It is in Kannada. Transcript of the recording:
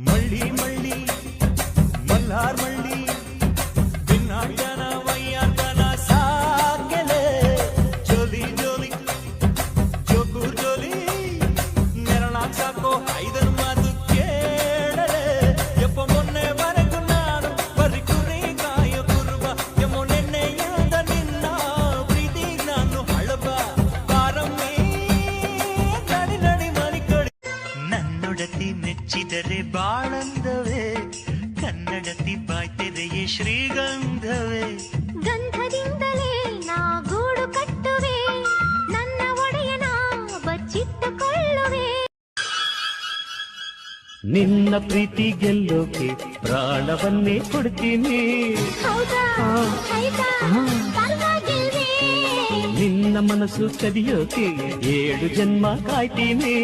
மள்ளி மள்ளி ನನ್ನೊಡತಿ ಮೆಚ್ಚಿದರೆ ಬಾಳಂದವೇ ಕನ್ನಡತಿ ಬಾಯ್ತೆರೆಯೇ ಶ್ರೀಗಂಧವೇ. ಗಂಧದಿಂದಲೇ ನಾ ಗೂಡು ಕಟ್ಟುವೆ ನನ್ನ ಒಡೆಯನ ಬಚ್ಚಿಟ್ಟುಕೊಳ್ಳುವೆ. ನಿನ್ನ ಪ್ರೀತಿ ಗೆಲ್ಲೋಕೆ ಪ್ರಾಣವನ್ನೇ ಕೊಡ್ತೀನಿ. ನಿನ್ನ ಮನಸ್ಸು ಕದಿಯೋಕೆ ಏಳು ಜನ್ಮ ಕಾಯ್ತೀನಿ.